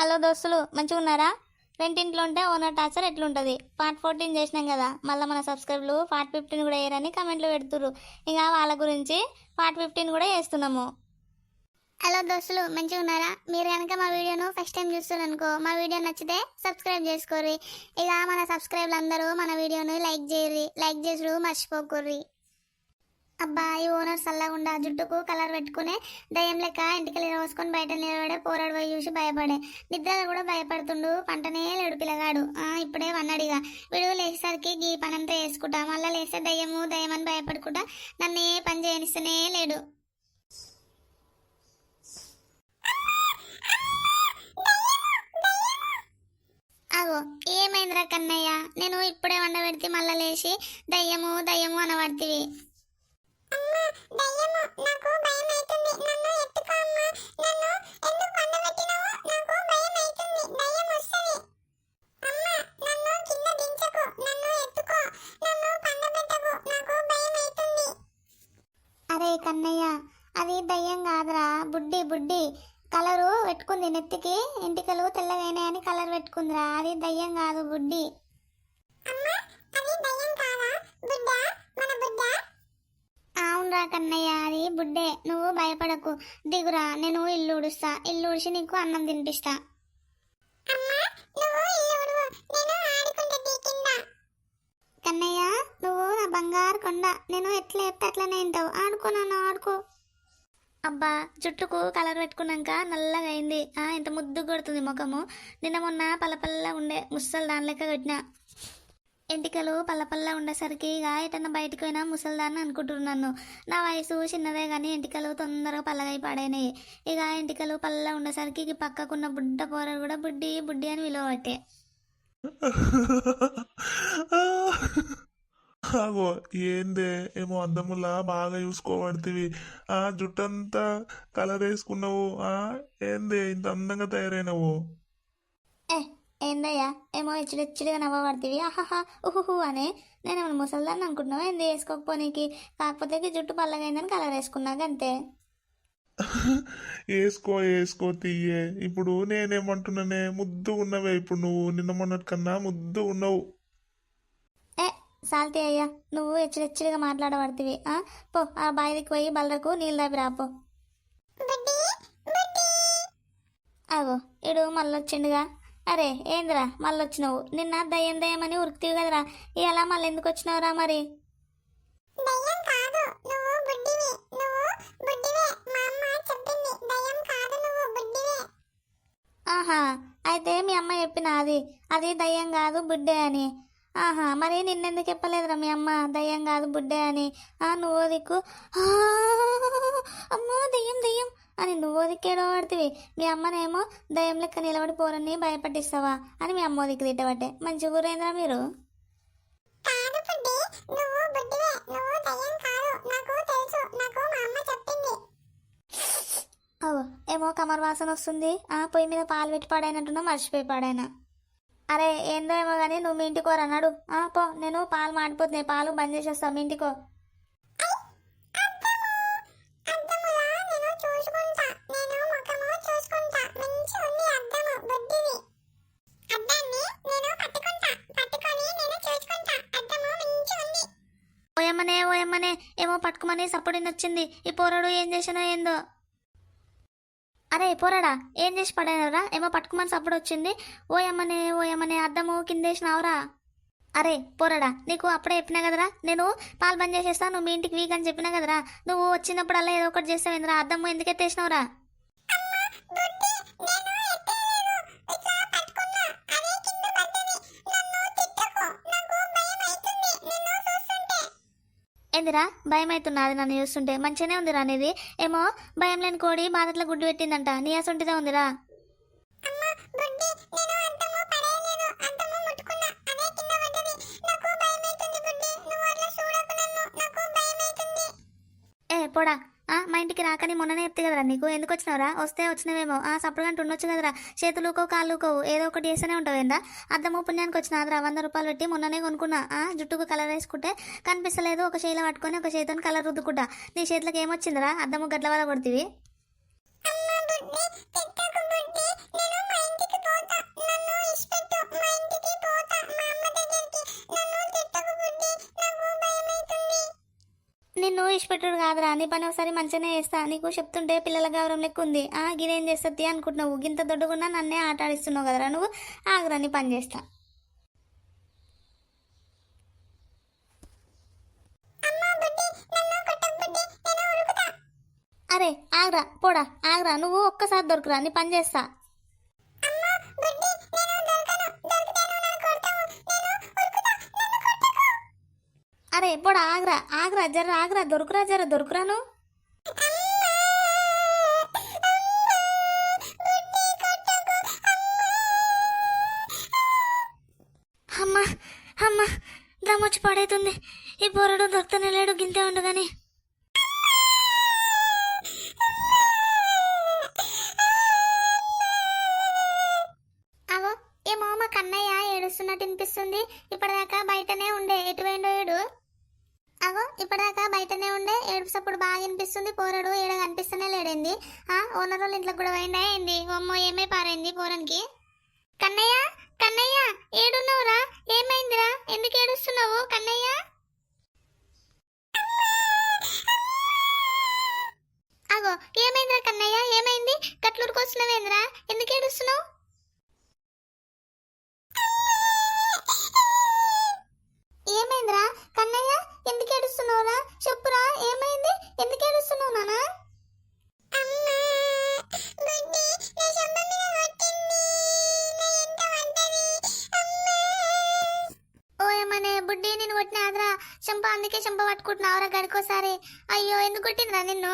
Hello దోస్తులు మంచిగా ఉన్నారా? రెండింట్లో ఉంటే ఓనర్ టార్చర్ ఎట్లుంటుంది? పార్ట్ ఫోర్టీన్ చేసినాం కదా మళ్ళీ మన సబ్స్క్రైబ్లు పార్ట్ ఫిఫ్టీన్ కూడా వేయరని కమెంట్లు పెడుతుర్రు. ఇంకా వాళ్ళ గురించి పార్ట్ ఫిఫ్టీన్ కూడా చేస్తున్నాము. హలో దోస్తులు మంచిగా ఉన్నారా? మీరు కనుక మా వీడియోను ఫస్ట్ టైం చూస్తున్నారు అనుకో మా వీడియో నచ్చితే సబ్స్క్రైబ్ చేసుకోర్రి. ఇక మన సబ్స్క్రైబ్లు అందరూ మన వీడియోను లైక్ చేయర్రి లైక్ చేసుడు మర్చిపోకూర్రి. అబ్బా ఈ ఓనర్ చల్లగుండా జుట్టుకు కలర్ పెట్టుకునే దయ్యం లెక్క ఇంటికి రోజుకొని బయట నిలబడే పోరాడు పోయి చూసి భయపడే. నిద్రలు కూడా భయపడుతుండు. పంటనే లేడు పిల్లగాడు. ఆ ఇప్పుడే వన్నాడిగా. వీడు లేచేసరికి గీ పనంతా వేసుకుంటా. మళ్ళా లేస్తే దయ్యము దయ్యం అని భయపడుకుంటా. నన్ను ఏ పని చేయనిస్తూనే లేడు. అగో ఏమైందిరా కన్నయ్య? నేను ఇప్పుడే వండబెడితే మళ్ళా లేచి దయ్యము దయ్యము అనబడితివి అరే కన్నయ్య అది దయ్యం కాదురా. బుడ్డి బుడ్డి. కలరు పెట్టుకుంది నెత్తికి. ఇంటికలు తెల్లగైనాయని కలర్ పెట్టుకుందిరా. అది దయ్యం కాదు బుడ్డి. అమ్మా అది దయ్యం కాదా? బుడ్డ మన బుడ్డ? అవునరా కన్నయ్య అది బుడ్డే. నువ్వు భయపడకు. దిగురా నేను ఇల్లు ఉడుస్తా ఇల్లు ఉడిసి నీకు అన్నం తినిపిస్తా. కన్నయ్య నువ్వు నా బంగారు కొండ. నేను ఎట్లా చెప్తే అట్లనే వింటావు. ఆడుకో నన్ను ఆడుకో. అబ్బా జుట్టుకు కలర్ పెట్టుకున్నాక నల్లగా అయింది. ఆ ఎంత ముద్దు కొడుతుంది ముఖము. నిన్న మొన్న పల్లపల్ల ఉండే ముసలి దాని లెక్క కొట్టిన. ఎంటికలు పల్లపల్ల ఉండేసరికి ఇక ఎటన్నా బయటకు పోయినా ముసలిదాన్ని అనుకుంటున్నాను నా వయసు చిన్నదే కానీ ఎంటికలు తొందరగా పల్లగై పడైనాయి. ఇక ఎంటికలు పల్ల ఉండేసరికి ఇక పక్కకున్న బుడ్డ పోరడు కూడా బుడ్డి బుడ్డి అని విలువబట్టే అగో ఏందే? ఏమో అద్దములా బాగా చూసుకోబడుతుంది ఆ జుట్టంతా కలర్ వేసుకున్నావు. ఆ? ఏందే? ఇంత అందంగా తయారైనవు. ఏందయ్యా? ఏమో ఇచ్చిడిచ్చిడిగా నవ్వబడుతుంది ఆహాహా ఉహుహు అని. నేనేమన్నా ముసలిదాన్ని అనుకుంటున్నావా? ఏంది వేసుకోకపోనీకి కాకపోతే జుట్టు పల్లగైందని కలర్ వేసుకున్నాక అంతే వేసుకో వేసుకో తీయే. ఇప్పుడు నేనేమంటున్నానే? ముద్దు ఉన్నవే. ఇప్పుడు నువ్వు నిన్న మొన్నటి కన్నా ముద్దు ఉన్నావు. ఏ సాల్తీ అయ్యా. నువ్వు హెచ్చరిచ్చడిగా మాట్లాడబడుతుంది ఆ? పో ఆ బాయికి పోయి బల్లరకు నీళ్ళు దాపి రాపో అగో ఇడు మళ్ళొచ్చిండుగా. అరే ఏందిరా మళ్ళొచ్చినావు? నిన్న దయ్యం దయ్యం అని ఉరుకుతీవి కదరా ఇలా మళ్ళీ ఎందుకు వచ్చినావురా మరి ఆహా అయితే మీ అమ్మ చెప్పిన అది? అది దయ్యం కాదు బుడ్డే అని. ఆహా మరి నిన్నెందుకు చెప్పలేదురా మీ అమ్మ దయ్యం కాదు బుడ్డే అని? ఆ నువ్వో దిక్కు. "ఆ, అమ్మో దయ్యం దయ్యం. అని నువ్వో దిక్కేడో పడుతుంది మీ అమ్మనేమో దయ్యం లెక్క నిలబడి పోరని భయపట్టిస్తావా అని మీ అమ్మో దిక్కు తిట్టబట్టే. మంచి ఊరేంద్రా మీరు? ఏమో కమర్ వాసన వస్తుంది. ఆ పొయ్యి మీద పాలు పెట్టి పాడైనట్టున్నా మర్చిపోయి పాడైనా. అరే ఏందో ఏమో కానీ నువ్వు మీ ఇంటికో అన్నాడు ఆ పో. నేను పాలు మాడిపోతున్నాయి. పాలు బంద్ చేసేస్తా మీ ఇంటికో. పట్టుకోమని సప్పుడు వచ్చింది ఈ పోరాడు ఏం చేసినా ఏందో. అరే పోరాడా? ఏం చేసి పడానరా? ఏమో పట్టుకోమని సప్పుడు వచ్చింది. ఓయమ్మనే ఓయమ్మనే అద్దము కిందేసినావురా. అరే పోరాడా నీకు అప్పుడే చెప్పినా కదరా? నేను పాలు బంద్ చేసేస్తా నువ్వు మీ ఇంటికి వీక్ అని చెప్పినా కదరా? నువ్వు వచ్చినప్పుడల్లా ఏదో ఒకటి చేస్తావేంద్రా? అద్దము ఎందుకు ఎత్తేసినావురా? ఏందిరా? భయం అవుతున్నా అది నన్ను చూస్తుంటే. మంచిగానే ఉందిరా అనేది ఏమో భయం లేని కోడి బాధట్ల గుడ్డు పెట్టిందంట. నీ అసొంటిదే ఉందిరా. ఏ పోడా. మా ఇంటికి రాకని మొన్ననే చెప్తే కదరా నీకు ఎందుకు వచ్చినావురా? వస్తే వచ్చినవేమో. ఆ సప్పుడు ఉండొచ్చు కదరా. చేతులుకో కాళ్ళుకోవు ఏదో ఒకటి చేస్తూనే ఉంటావేందా అద్దము పుణ్యానికి వచ్చినాదిరా వంద రూపాయలు పెట్టి మొన్ననే కొనుక్కున్నా. ఆ జుట్టుకు కలర్ వేసుకుంటే కనిపిస్తలేదు. ఒక చేయిలో పట్టుకొని ఒక చేతిని కలర్ రుద్దుకుంటా. నీ చేతులకు ఏమొచ్చిందిరా? అద్దము గడ్ల వల్ల కొడుతుంది ఇష్టపెట్టుడు కాదురా. నీ పని ఒకసారి మంచిగానే చేస్తా. నీకు చెప్తుంటే పిల్లల గౌరవం లెక్క ఉంది. ఆ గినేం చేస్తుంది అనుకుంటున్నావు? గింత దొడ్డుకున్నా నన్నే ఆట ఆడిస్తున్నావు కదరా నువ్వు? ఆగురా నీ పని చేస్తా. నన్ను అరే ఆగురా పోడా ఆగురా నువ్వు ఒక్కసారి దొరుకురా నీ పని చేస్తా. కూడా ఆగ్రా ఆగ్రా జర ఆగ్రా దొరుకురా జర దొరుకురాను. అమ్మా అమ్మా దమ్మొచ్చి పడైతుంది. ఈ బోరడు దొరుకుతూనే లేడు గింతే ఉండు అవో ఏమో మా కన్నయ్య ఏడుస్తున్నట్టు అనిపిస్తుంది ఇప్పటిదాకా బయటనే ఉండే. ఎటువైండో ఏడు? అగో ఇప్పటిదాకా బయటనే ఉండే ఏడుపుసప్పుడు బాగా అనిపిస్తుంది పోరడు ఏడ కనిపిస్తూనే లేడండి ఆ ఓనర్ వాళ్ళ ఇంట్లో కూడా పోయిందా ఏంది? అమ్మో ఏమై పారైంది పోరనికి? కన్నయ్య కన్నయ్య ఏడున్నావురా? ఏమైందిరా? ఎందుకు ఏడుస్తున్నావు? కన్నయ్య? అగో ఏమైందిరా కన్నయ్య? ఏమైంది? కట్లూరుకు వస్తున్నావేందిరా? ఎందుకు ఏడుస్తున్నావు? ఏమనే నేను కొట్టినాదిరా చెంప అందుకే చెంప పట్టుకుంటున్నావురా గడికోసారి. అయ్యో ఎందుకు కొట్టిందిరా నిన్ను?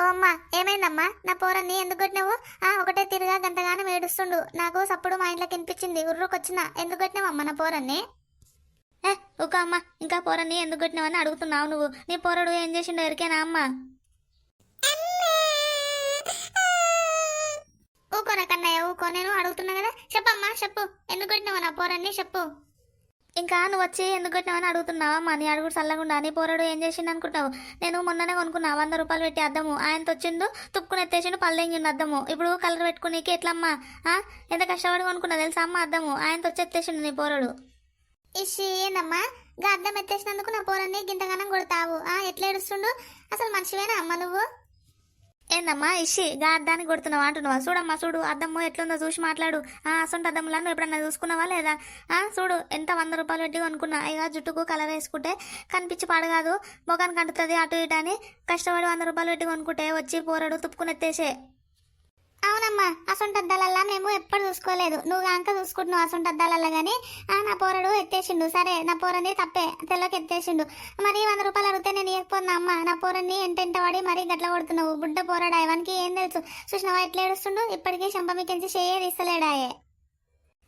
ఓ అమ్మా ఏమైందమ్మా? నా పోరాన్ని ఎందుకు కొట్టినావు? ఆ ఒకటే తిరిగా గంటగానం ఏడుస్తుండు. నాకు సప్పుడు మా ఇంట్లోకి వినిపించింది ఉర్రుకొచ్చిన. ఎందుకు కొట్టినావమ్మా నా పోరాన్ని? ఏ ఒక అమ్మ ఇంకా పోరాన్ని ఎందుకు కొట్టినావని అడుగుతున్నావు నువ్వు. నీ పోరడు ఏం చేసిండో ఎరికేనా అమ్మ? ఊకోరా కన్నయ్య ఊకో నేను అడుగుతున్నా కదా. చెప్పమ్మా చెప్పు. ఎందుకు కొట్టినావు నా పోరని చెప్పు. ఇంకా నువ్వు వచ్చి ఎందుకు కొట్టినావని అడుగుతున్నావా? మా నీ అడుగుడు చల్లకుండా నీ పోరడు ఏం చేసిండు అనుకుంటావు నేను మొన్ననే కొనుక్కున్నా వంద రూపాయలు పెట్టి అద్దము. ఆయన తొచ్చిండు తుప్పుకుని ఎత్తేసిండు పల్లెంగిండు అద్దము. ఇప్పుడు కలర్ పెట్టుకునేకి ఎట్లమ్మా? ఆ? ఎంత కష్టపడి కొనుక్కున్నా తెలుసా అమ్మ అద్దము? ఆయన తొచ్చి ఎత్తేసిండు నీ పోరడు. ఇషి ఏందమ్మా? గా అద్దం ఎత్తేసినందుకు నా పోరాన్ని గింతగానం కొడతావు. ఆ ఎట్లా ఏడుస్తుండు? అసలు మనిషివేనా అమ్మ నువ్వు? ఏందమ్మా ఇషి గా అద్దానికి కొడుతున్నావా అంటున్నావా? చూడమ్మా చూడు అద్దము ఎట్లుందో చూసి మాట్లాడు. ఆ అసొంటి అద్దంలా నువ్వు ఎప్పుడన్నా చూసుకున్నావా లేదా? ఆ చూడు ఎంత వంద రూపాయలు పెట్టి కొనుక్కున్నా. ఇక జుట్టుకు కలర్ వేసుకుంటే కనిపించి పాడగాదు మొఖానికి అంటుతుంది అటు ఇటు అని. కష్టపడి వంద రూపాయలు పెట్టి కొనుక్కుంటే వచ్చి పోరాడు తుప్పుకుని ఎత్తేసే. అవునమ్మా అసొంటి అద్దాలల్లా మేము ఎప్పుడు చూసుకోలేదు. నువ్వు కాంక చూసుకుంటున్నావు అసొంటి అద్దాలల్లా కానీ ఆ నా పోరడు ఎత్తేసిండు. సరే నా పోరంది తప్పే. తెల్లకి ఎత్తేసిండు. మరి వంద రూపాయలు అడిగితే నేను ఇవ్వకపోతున్నా అమ్మ నా పోరని ఎంటెంట వాడి మరీ గట్ల కొడుతున్నావు. బుడ్డ పోరాడా ఇవనికి ఏం తెలుసు? చూసినావా ఎట్లా ఏడుస్తుండు? ఇప్పటికీ శంపమికించి మీకెంచి చేయే తీస్తలేడాయే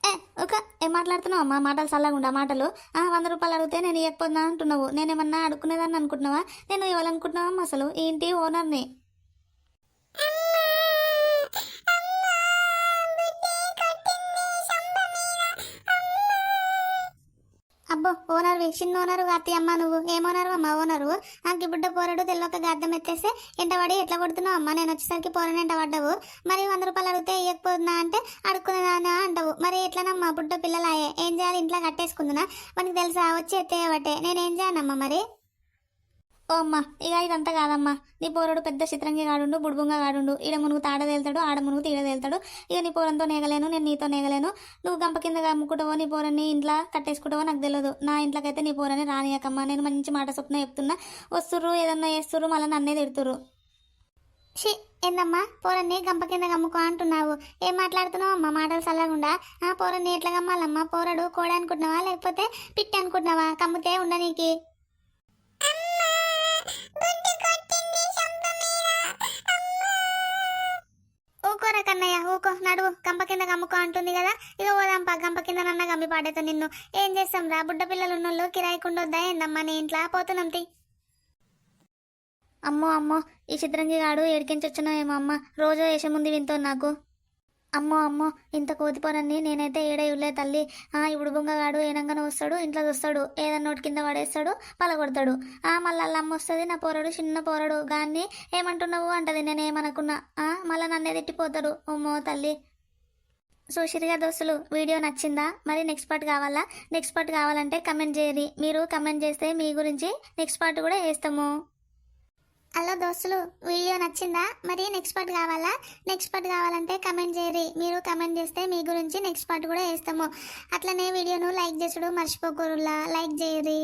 ఏ? ఒక ఏం మాట్లాడుతున్నావు అమ్మా? మాటలు చల్లగుండా మాటలు? ఆ వంద రూపాయలు అడిగితే నేను ఇవ్వకపోతున్నా అంటున్నావు. నేనేమన్నా అడుక్కునేదాన్ని అనుకుంటున్నావా? నేను ఇవ్వాలనుకుంటున్నావా అసలు? ఏంటి ఇంటి ఓనర్ని? చిన్న ఓనరు కాతి అమ్మ నువ్వు ఏమోనరు అమ్మ ఓనరు. నాకు బుడ్డ పోరడు తెల్లొక గద్దం ఎత్తేస్తే ఎంటబడి ఎట్లా కొడుతున్నావు అమ్మ? నేను వచ్చేసరికి పోరని ఎంట పడ్డావు. మరి వంద రూపాయలు అడిగితే ఇవ్వకపోతున్నా అంటే అడుక్కున్నా అంటావు మరి ఎట్లనమ్మా బుడ్డ పిల్లలాయే? ఏం చేయాలి? ఇంట్లో కట్టేసుకుందునా? మనకి తెలుసా? వచ్చి ఎత్తేయబట్టే. నేను ఏం చేయనమ్మా మరి? ఓ అమ్మ ఇక ఇదంతా కాదమ్మా. నీ పోరడు పెద్ద చిత్రంగా కాడుండు బుడుబుంగా కాడుండు. ఈడ మునుగు తాడ తేలుతాడు ఆడ మునుగు తీడ తేలుతాడు. ఇక నీ పోరంతో నేగలేను నేను నీతో నేగలేను. నువ్వు గంప కింద అమ్ముకుంటావో నీ పోరని ఇంట్లో కట్టేసుకుంటావో నాకు తెలియదు నా ఇంట్లోకైతే నీ పోరని రానియకమ్మా. నేను మంచి మాట స్వప్న చెప్తున్నా. వస్తుర్రు ఏదన్నా చేస్తుర్రు మళ్ళీ నన్నే తిడుతురు షి ఏందమ్మా? పోరన్ని గంప కింద గమ్ముకో అంటున్నావు. ఏం మాట్లాడుతున్నావు అమ్మా? మాటలు చల్లకుండా ఆ పోరన్ని ఎట్లా గమ్మాలమ్మా? పోరడు కోడ అనుకుంటున్నావా లేకపోతే పిట్టి అనుకుంటున్నావా? కమ్ముతే ఉండనీకి బుడ్డి కొట్టింది చెంప మీద ఊకోరా కన్నయ్య ఊకో నడువు గంప కింద గమ్ముకో అంటుంది కదా. ఇక పోదాంపా గంప కింద నన్న గమ్మి పాడేతో నిన్ను. ఏం చేస్తాం రా? బుడ్డ పిల్లలు ఉన్నోళ్ళు కిరాయి కుండొద్దా ఏందమ్మా? నీ ఇంట్లో పోతున్నాం తీ. అమ్మో అమ్మో. ఈ చిత్రంగి గాడు ఏడికించొచ్చునో ఏమో అమ్మ. రోజు వేసముంది వింతో నాకు. అమ్మో అమ్మో ఇంత కోతిపోరని నేనైతే ఏడేయులే తల్లి. ఆ ఇప్పుడు బుంగగాడు ఏనంగానే వస్తాడు ఇంట్లో చూస్తాడు. ఏదన్నా నోటి కింద పడేస్తాడు పలగొడతాడు. ఆ మళ్ళీ అల్లమ్మ అమ్మ వస్తుంది నా పోరాడు చిన్న పోరడు. గాన్ని ఏమంటున్నావు? అంటది నేను ఏమనుకున్నా. ఆ మళ్ళీ నన్నే తిట్టిపోతాడు. అమ్మో తల్లి. చూసిరుగా దోస్తులు వీడియో నచ్చిందా? మరి నెక్స్ట్ పార్ట్ కావాలా? నెక్స్ట్ పార్ట్ కావాలంటే కమెంట్ చేయరి మీరు కమెంట్ చేస్తే మీ గురించి నెక్స్ట్ పార్ట్ కూడా వేస్తాము హలో దోస్తులు వీడియో నచ్చిందా? మరి నెక్స్ట్ పార్ట్ కావాలా? నెక్స్ట్ పార్ట్ కావాలంటే కమెంట్ చేయరి. మీరు కమెంట్ చేస్తే మీ గురించి నెక్స్ట్ పార్ట్ కూడా వేస్తాము అట్లనే వీడియోను లైక్ చేసుడు మర్చిపోకూరులా లైక్ చేయరి.